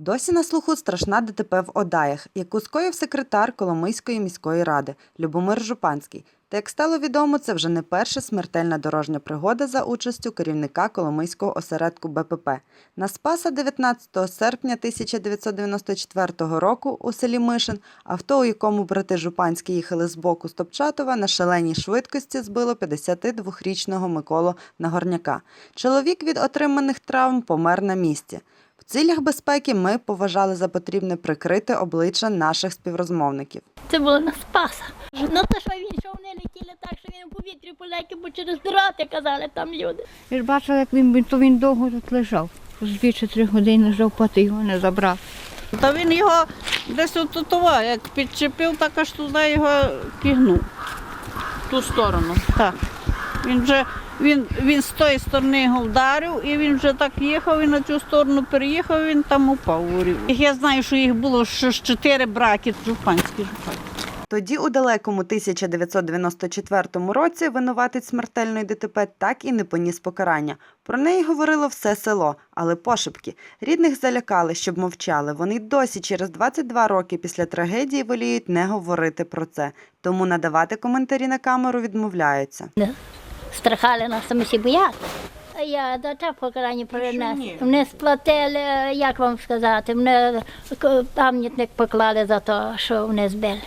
Досі на слуху страшна ДТП в Одаях, яку скоїв секретар Коломийської міської ради Любомир Жупанський. Та як стало відомо, це вже не перша смертельна дорожня пригода за участю керівника Коломийського осередку БПП. На Спаса 19 серпня 1994 року у селі Мишин авто, у якому брати Жупанські їхали з боку Стопчатова, на шаленій швидкості збило 52-річного Миколу Нагорняка. Чоловік від отриманих травм помер на місці. В цілях безпеки ми поважали за потрібне прикрити обличчя наших співрозмовників. Це було на Спаса. Ну то що він, що вони летіли так, що він у повітрі полетів, бо через дроти казали там люди. Я ж бачила, як він, то він довго тут лежав. З дві чи три години лежав, поти його не забрав. Та він його десь отутова, як підчепив, так аж туди його кигнув. В ту сторону. Так. Він вже він, він з тої сторони його вдарив, і він вже так їхав, і на цю сторону переїхав, він там упав. у рів. Я знаю, що їх було ще чотири браки, жупанські жупанські. Тоді, у далекому 1994 році, винуватець смертельної ДТП так і не поніс покарання. Про неї говорило все село, але пошепки. Рідних залякали, щоб мовчали. Вони досі через 22 роки після трагедії воліють не говорити про це. Тому надавати коментарі на камеру відмовляються. Страхали нас, ми всі боялися. Я до те покарання принесли. Вони сплатили, як вам сказати, к- пам'ятник поклали за те, що вони збили.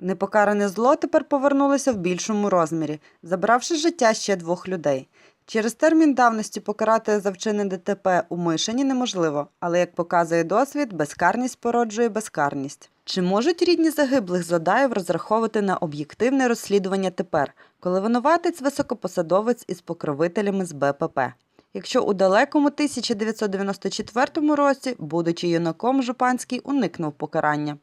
Непокаране зло тепер повернулося в більшому розмірі, забравши життя ще двох людей. Через термін давності покарати за вчинене ДТП у Мишині неможливо, але як показує досвід, безкарність породжує безкарність. Чи можуть рідні загиблих з розраховувати на об'єктивне розслідування тепер, коли винуватець високопосадовець із покровителями з БПП? Якщо у далекому 1994 році, будучи юнаком, Жупанський уникнув покарання.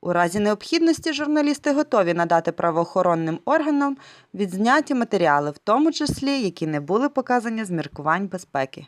У разі необхідності журналісти готові надати правоохоронним органам відзняті матеріали, в тому числі які не були показані з міркувань безпеки.